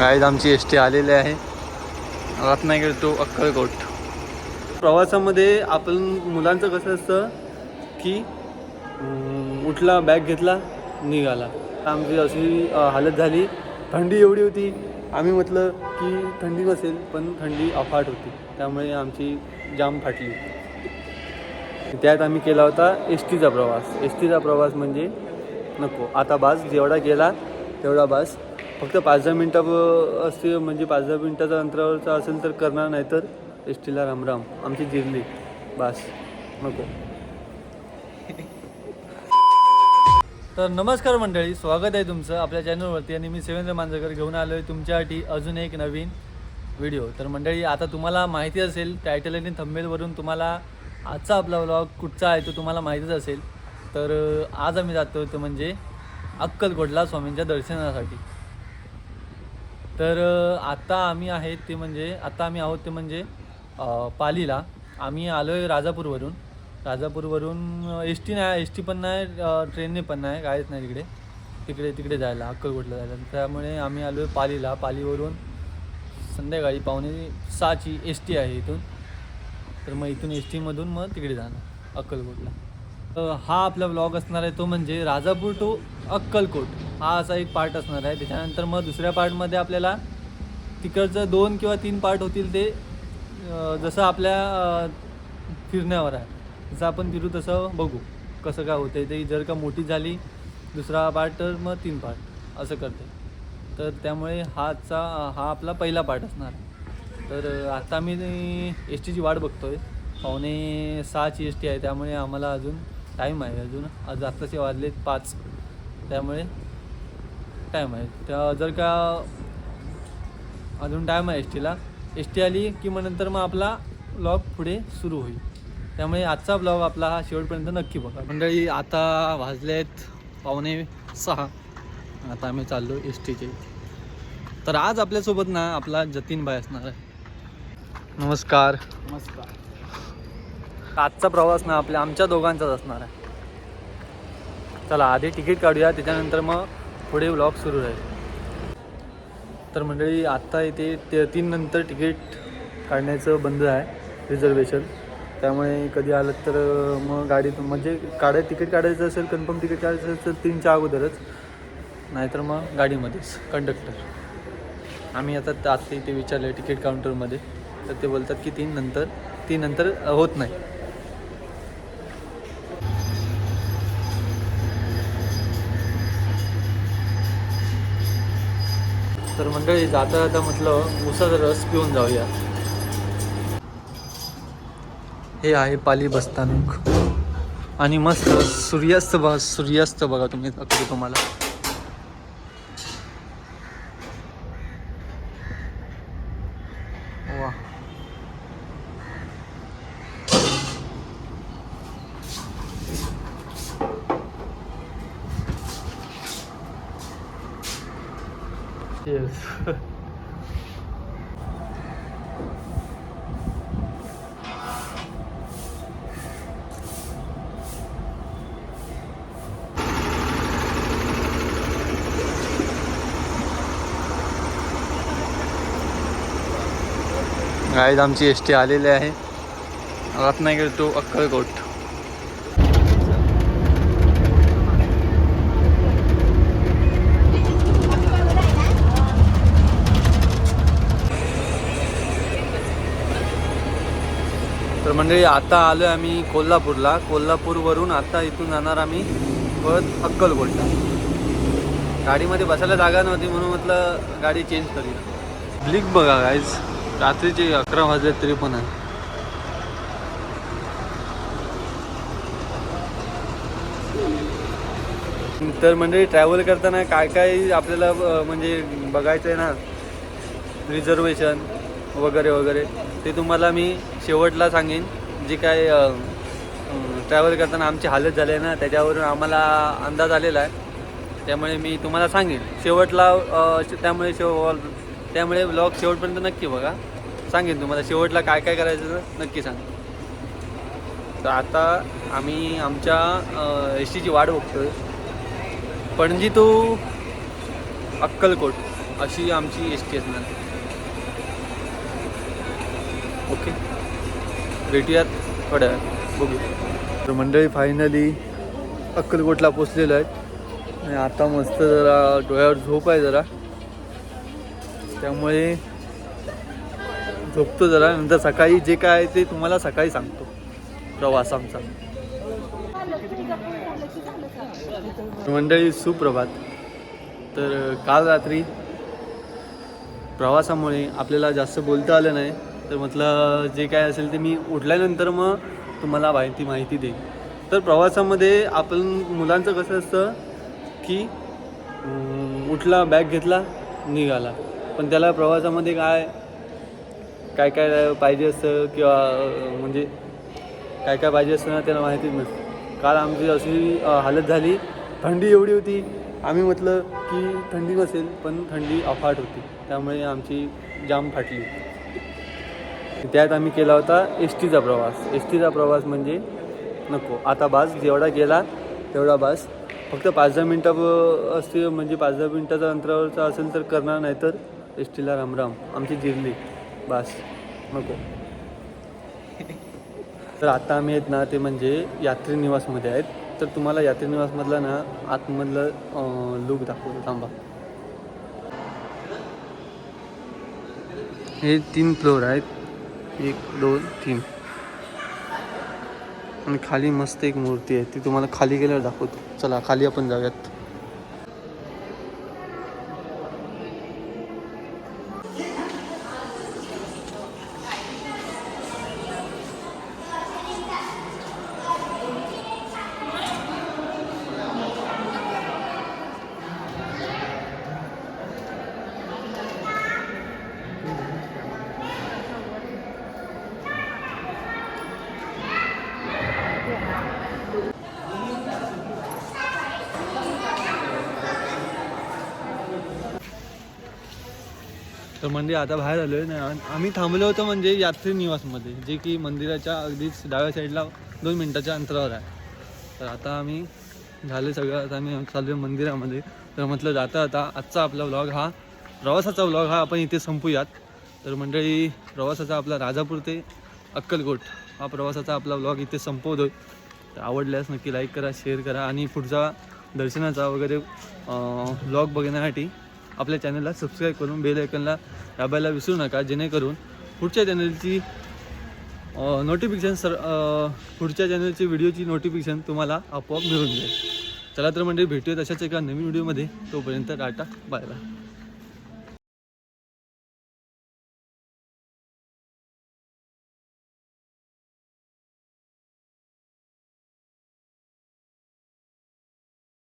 Guys आमची S T आलेली आहे. रत्नागिरी टू अक्कलकोट. प्रवासामध्ये आपण मुलांचं कसं असतं की उठला बॅग घेतला निघाला. आमची अशी हालत झाली. थंडी एवढी होती. आम्ही म्हटलं की थंडी नसेल पण थंडी अफाट होती. त्यामुळे आमची जाम फाटली. त्यात आम्ही केला होता एस टीचा प्रवास. एस टीचा प्रवास म्हणजे नको. आता बास जेवढा गेला तेवढा बास. फक्त पाच दहा मिनटं असते म्हणजे पाच दहा मिनटाचा अंतरावरचा असेल तर करणार नाही तर एस टीला रामराम आमची जिरली. बास. नको. तर नमस्कार मंडळी स्वागत आहे तुमचं आपल्या चॅनलवरती आणि मी सेवेंद्र मांजरकर घेऊन आलो आहे तुमच्यासाठी अजून एक नवीन व्हिडिओ. तर मंडळी आता तुम्हाला माहिती असेल टायटल आणि थंबेलवरून तुम्हाला आजचा आपला व्लॉग कुठचा आहे तो तुम्हाला माहितीच असेल. तर आज आम्ही जातो तो म्हणजे अक्कलकोटला स्वामींच्या दर्शनासाठी. तर आता आम्ही आहेत ते म्हणजे आता आम्ही आहोत ते म्हणजे पालीला. आम्ही आलो आहे राजापूरवरून राजापूरवरून एस टी नाही एस टी पण नाही ट्रेनने पण नाही काहीच नाही तिकडे. तिकडे तिकडे जायला अक्कलकोटला जायला. त्यामुळे आम्ही आलो आहे पालीला. पालीवरून संध्याकाळी पावणे सहाची एस टी आहे इथून. तर मग इथून एस टीमधून मग तिकडे जाणार अक्कलकोटला. हा आपला ब्लॉग असणार आहे तो म्हणजे राजापूर टू अक्कलकोट. हा असा एक पार्ट असणार आहे. त्याच्यानंतर मग दुसऱ्या पार्टमध्ये आपल्याला तिकडचं दोन किंवा तीन पार्ट होतील ते जसं आपल्या फिरण्यावर आहे. जसं आपण फिरू तसं बघू कसं काय होतं ते. जर का मोठी झाली दुसरा पार्ट तर मग तीन पार्ट असं करते तर त्यामुळे हाचा हा आपला पहिला पार्ट असणार तर आता मी एस टीची वाट बघतो आहे पावणे सहाची एस टी आहे. त्यामुळे आम्हाला अजून टाईम आहे अजून. आज आत्ताचे वाजलेत पाच. त्यामुळे टाईम आहे. त्या जर का अजून टाईम आहे एस टीला एस टी आली की मग नंतर मग आपला ब्लॉग पुढे सुरू होईल. त्यामुळे आजचा ब्लॉग आपला हा शेवटपर्यंत नक्की बघा. मंडळी आता वाजलेत पावणे सहा. आता आम्ही चाललो एस टीचे तर आज आपल्यासोबत ना आपला जतीन भाई असणार आहे. नमस्कार. नमस्कार. आजचा प्रवास ना आपल्या आमच्या दोघांचाच असणार आहे. चला आधी तिकीट काढूया त्याच्यानंतर मग पुढे व्लॉग सुरू राहील. तर मंडळी आत्ता इथे ते तीन नंतर तिकीट काढण्याचं बंद आहे रिझर्वेशन त्यामुळे कधी आलं तर मग गाडीत म्हणजे काढाय तिकीट काढायचं असेल कन्फर्म तिकीट काढायचं असेल तीनच्या अगोदरच. नाहीतर मग गाडीमध्येच कंडक्टर आम्ही आता आत्ता इथे विचारलं तिकीट काउंटरमध्ये तर ते बोलतात की तीन नंतर तीन नंतर होत नाही. तर मंडळी जाता जाता म्हटलं उसाचा रस पिऊन जाऊया. हे आहे पाली बसस्थानक आणि मस्त सूर्यास्त बघा सूर्यास्त बघा तुम्ही तुम्हाला. Yes. गाईज आमची एस टी आलेली आहे रत्नागिरी टू अक्कलकोट तर मंडळी आता आलो आहे आम्ही कोल्हापूरला. कोल्हापूरवरून आता इथून जाणार आम्ही परत अक्कलकोटला. गाडीमध्ये बसायला जागा नव्हती म्हणून म्हटलं गाडी चेंज करूया. ब्लिक बघा गाईज रात्रीचे अकरा वाजले तरी पण आहे. तर मंडळी ट्रॅव्हल करताना काय काय आपल्याला म्हणजे बघायचं आहे ना? रिझर्वेशन वगैरे वगैरे. ते तुम्हाला मी शेवटला सांगेन. जे काय ट्रॅव्हल करताना आमची हालत झाली आहे ना त्याच्यावरून आम्हाला अंदाज आलेला आहे. त्यामुळे मी तुम्हाला सांगेन. शेवटला त्यामुळे शेव त्यामुळे ब्लॉग शेवटपर्यंत नक्की बघा. सांगेन तुम्हाला शेवटला काय काय करायचं तर नक्की सांग तर आता आम्ही आमच्या एस टीची वाट बघतोय. पणजी तू अक्कलकोट अशी आमची एस टी असणार. ओके. भेटूयात थोड्या बघू. तर मंडळी फायनली अक्कलकोटला पोचलेलं आहे. आणि आता मस्त जरा डोळ्यावर झोप आहे जरा. त्यामुळे झोपतो जरा. नंतर सकाळी जे काय आहे ते तुम्हाला सकाळी सांगतो. प्रवास आमचा. मंडळी सुप्रभात. तर काल रात्री प्रवासामुळे आपल्याला जास्त बोलता आलं नाही. तर म्हटलं जे काय असेल ते मी उठल्यानंतर मग तुम्हाला माहिती माहिती देईन. तर प्रवासामध्ये आपण मुलांचं कसं असतं की उठला बॅग घेतला निघाला. पण त्याला प्रवासामध्ये काय काय काय पाहिजे असतं किंवा म्हणजे काय काय पाहिजे असतं ना त्याला माहितीच नसतं. काल आमची अशी हालत झाली. थंडी एवढी होती. आम्ही म्हटलं की थंडी नसेल पण थंडी अफाट होती. त्यामुळे आमची जाम फाटली. त्यात आम्ही केला होता एस टीचा प्रवास. एस टीचा प्रवास म्हणजे नको. आता बास जेवढा गेला तेवढा बास. फक्त पाच दहा मिनटं ब- असते म्हणजे पाच दहा मिनटाचा अंतरावरचा असेल तर करणार नाही तर एस टीला रामराम. आमची जिरली. बास. नको. तर आता आम्ही आहेत ना ते म्हणजे यात्री निवासमध्ये आहेत. तर तुम्हाला यात्री निवासमधला ना आतमधलं लुक दाखवतो. थांबा. हे तीन फ्लोअर आहेत. एक दोन तीन. आणि खाली मस्त एक मूर्ती आहे. ती तुम्हाला खाली गेल्यावर दाखवतो. चला खाली आपण जाऊयात. तर म्हणजे आता बाहेर आलो आहे आम्ही थांबलो होतो म्हणजे यात्री निवासमध्ये जे की मंदिराच्या अगदीच डाव्या साईडला दोन मिनटाच्या अंतरावर आहे. तर आता आम्ही झाले सगळं आता आम्ही चालू आहे मंदिरामध्ये. तर म्हटलं जाता आता आजचा आपला व्लॉग हा प्रवासाचा व्लॉग हा आपण इथे संपूयात. तर मंडळी प्रवासाचा आपला राजापूर ते अक्कलकोट हा प्रवासाचा आपला व्लॉग इथे संपवतो तर आवडल्यास नक्की लाईक करा शेअर करा आणि पुढचा दर्शनाचा वगैरे व्लॉग बघण्यासाठी आपल्या चॅनलला सबस्क्राईब करून बेल आयकनला दाबायला विसरू नका जेणेकरून पुढच्या चॅनलची नोटिफिकेशन सर पुढच्या चॅनलची व्हिडिओची नोटिफिकेशन तुम्हाला आपोआप मिळून जाईल. चला तर म्हणजे भेटूयात अशाच एका नवीन व्हिडिओमध्ये तोपर्यंत टाटा बाय बाय